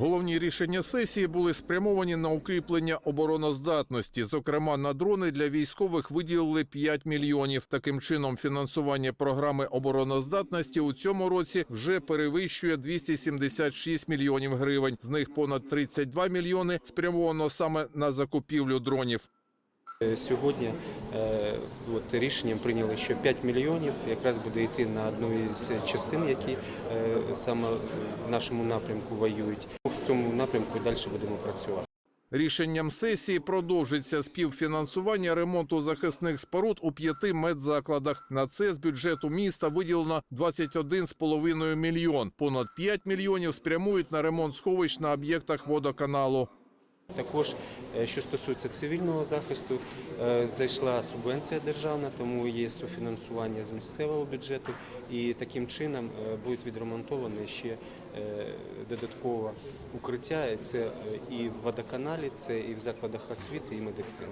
Головні рішення сесії були спрямовані на укріплення обороноздатності. Зокрема, на дрони для військових виділили 5 мільйонів. Таким чином, фінансування програми обороноздатності у цьому році вже перевищує 276 мільйонів гривень. З них понад 32 мільйони спрямовано саме на закупівлю дронів. Е, Сьогодні е, от, рішенням прийняли, що 5 мільйонів якраз буде йти на одну із частин, які е, саме в нашому напрямку воюють. Цьому напрямку і далі будемо працювати. Рішенням сесії продовжиться співфінансування ремонту захисних споруд у п'яти медзакладах. На це з бюджету міста виділено 21,5 мільйон. Понад 5 мільйонів спрямують на ремонт сховищ на об'єктах водоканалу. Також, е, що стосується цивільного захисту, е, зайшла субвенція державна, тому є суфінансування з місцевого бюджету, і таким чином е, будуть відремонтовані ще додаткове укриття. Це і в водоканалі, це і в закладах освіти, і медицини.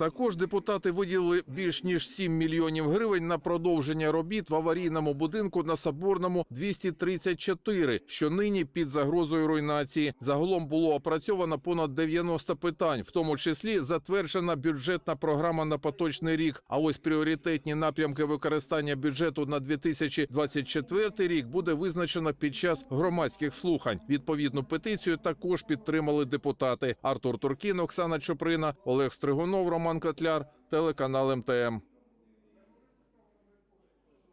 Також депутати виділили більш ніж 7 мільйонів гривень на продовження робіт в аварійному будинку на Соборному 234, що нині під загрозою руйнації. Загалом було опрацьовано понад 90 питань, в тому числі затверджена бюджетна програма на поточний рік. А ось пріоритетні напрямки використання бюджету на 2024 рік буде визначено під час громадських слухань. Відповідну петицію також підтримали депутати Артур Туркін, Оксана Чоприна, Олег Стригунов, Роман Котляр, телеканал МТМ.